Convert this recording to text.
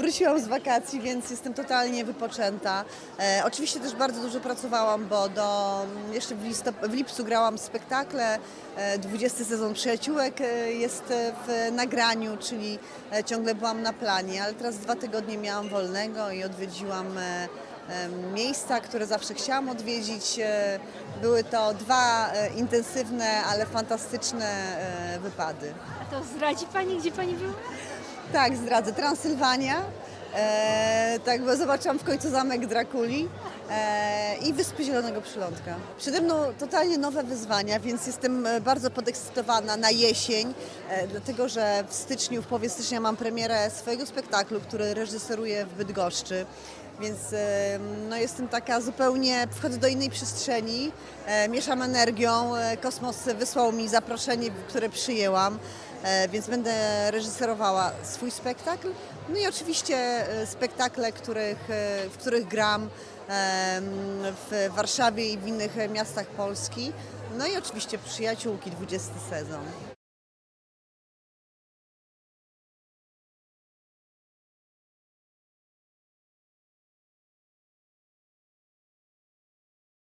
wróciłam z wakacji, więc jestem totalnie wypoczęta. E, oczywiście też bardzo dużo pracowałam, bo do, jeszcze w, listop- w lipcu grałam spektakle. E, 20 sezon Przyjaciółek e, jest w nagraniu, czyli e, ciągle byłam na planie, ale teraz dwa tygodnie miałam wolnego i odwiedziłam e, e, miejsca, które zawsze chciałam odwiedzić. E, Były to dwa intensywne, ale fantastyczne wypady. A to zdradzi Pani, gdzie Pani była? Tak, zdradzę. Transylwania. E, tak, bo zobaczyłam w końcu zamek Drakuli e, i Wyspy Zielonego Przylądka. Przede mną totalnie nowe wyzwania, więc jestem e, bardzo podekscytowana na jesień, dlatego że w styczniu, w połowie stycznia mam premierę swojego spektaklu, który reżyseruję w Bydgoszczy. Więc e, no, jestem taka zupełnie, wchodzę do innej przestrzeni, e, mieszam energią. E, Kosmos wysłał mi zaproszenie, które przyjęłam. E, więc będę reżyserowała swój spektakl. No i oczywiście e, spektakle, których, e, w których gram w Warszawie i w innych e, miastach Polski. No i oczywiście Przyjaciółki, 20 sezon.